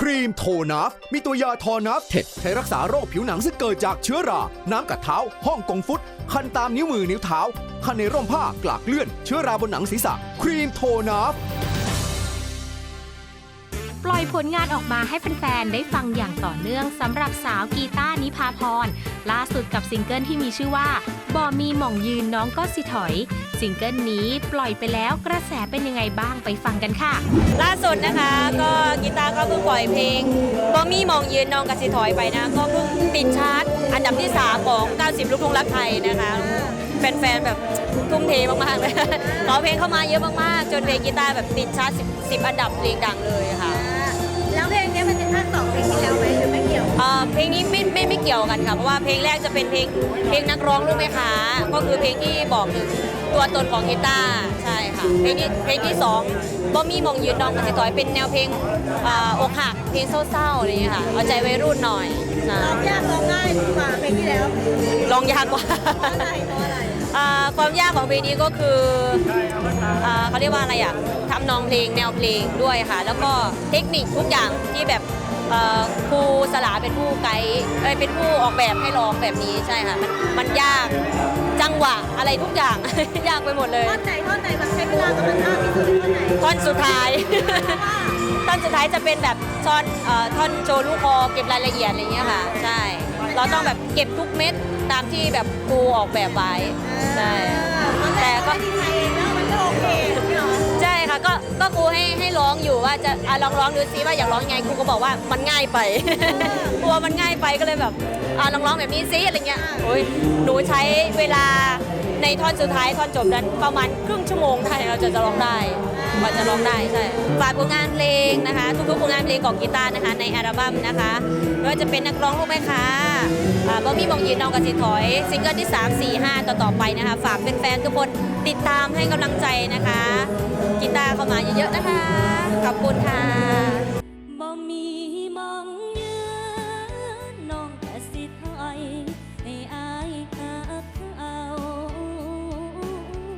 ครีมโทนัฟมีตัวยาทอนัฟเท็ดใช้รักษาโรคผิวหนังซึ่งเกิดจากเชื้อรา น้ำกัดเท้า ห้องกงฟุต คันตามนิ้วมือนิ้วเท้า คันในร่มผ้ากลากเลื่อน เชื้อราบนหนังศีรษะ ครีมโทนัฟ ปล่อยผลงานออกมาให้แฟนๆ ได้ฟังอย่างต่อเนื่องสำหรับสาวกีตาร์นิพาพร ล่าสุดกับซิงเกิลที่มีชื่อว่า บ่มีหม่องยืนน้องก็สิถอย ซิงเกิลนี้ปล่อยไปแล้วกระแสเป็นยังไงบ้างไปฟังกันค่ะ ล่าสุดนะคะก็กีตาร์ก็เพิ่งปล่อยเพลงบอมี่มองยืนน้องกสิถอยไปนะ ก็เพิ่งติดชาร์ตอันดับที่ 3 ของ 90 ลูกทุ่งรักไทยนะคะ แฟนๆ แบบทุ่มเทมากๆเลยขอเพลงเข้ามาเยอะมากๆ จนเพลงกีตาร์แบบติดชาร์ต10 10 อันดับเพลงดังเลยค่ะ ที่แล้วไหมหรือไม่เกี่ยวเอ่อเพลงนี้ไม่ไม่ไม่เกี่ยวกันค่ะเพราะว่าเพลงแรกจะเป็นเพลงเพลงนักร้องลูกแม่ค้าก็คือเพลงที่บอกถึงตัวตนของกีตาร์ใช่ค่ะเพลงที่เพลงที่สองบ่มีมองยืนน้องกสิถอยเป็นแนวเพลงเอ่ออกหักเพลงเศร้าๆอะไรอย่างเงี้ยค่ะเอาใจวัยรุ่นหน่อยนะร้องยากร้องง่ายกว่าเพลงที่แล้วลองยากกว่า เพราะอะไรเพราะอะไรอ่าความยากของเพลงนี้ก็คืออ่าเขาเรียกว่าอะไรอะทำนองเพลงแนวเพลงด้วยค่ะ แล้วก็เทคนิคทุกอย่างที่แบบเอ่อ ครูสลาเป็นผู้ไกด์เอ้ยเป็นผู้ออกแบบให้ร้องแบบนี้ใช่ค่ะมันมันยากจังหวะอะไรทุกอย่าง ยากไปหมดเลยท่อนไหนท่อนไหนแบบใช้เวลากับมันมากที่สุดท่อนไหนท่อนสุดท้ายท่อนสุดท้ายจะเป็นแบบท่อนเอ่อท่อนโจลูกคอเก็บรายละเอียดอะไรเงี้ยค่ะ ใช่ เราต้องแบบเก็บทุกเม็ดตามที่แบบครูออกแบบไว้ใช่แต่ก็ ก็ก็ครูให้ให้ร้องอยู่ว่าจะอะลองร้องดูซิว่าอยากร้องยังไงครูก็บอกว่ามันง่ายไป กลัวมันง่ายไปก็เลยแบบอะลองร้องแบบนี้ซิอะไรเงี้ยโอ้ยหนูใช้เวลาในท่อนสุดท้ายท่อนจบนั้นประมาณครึ่งชั่วโมงได้เราจะจะร้องได้ กว่าจะร้องได้ใช่ฝากผลงานเพลงนะคะ ทุกๆผลงานเพลงของกีตาร์นะคะ ในอัลบั้มนะคะไม่ว่าจะเป็นนักร้องลูกแม่ค้าบ่มีมองยืนน้องกับสิถอยซิงเกิลที่ 3 4 5 ต่อต่อไปนะคะ ฝากแฟนๆทุกคนติดตามให้กำลังใจนะคะ กีตาร์เข้ามาเยอะๆนะคะ ขอบคุณค่ะ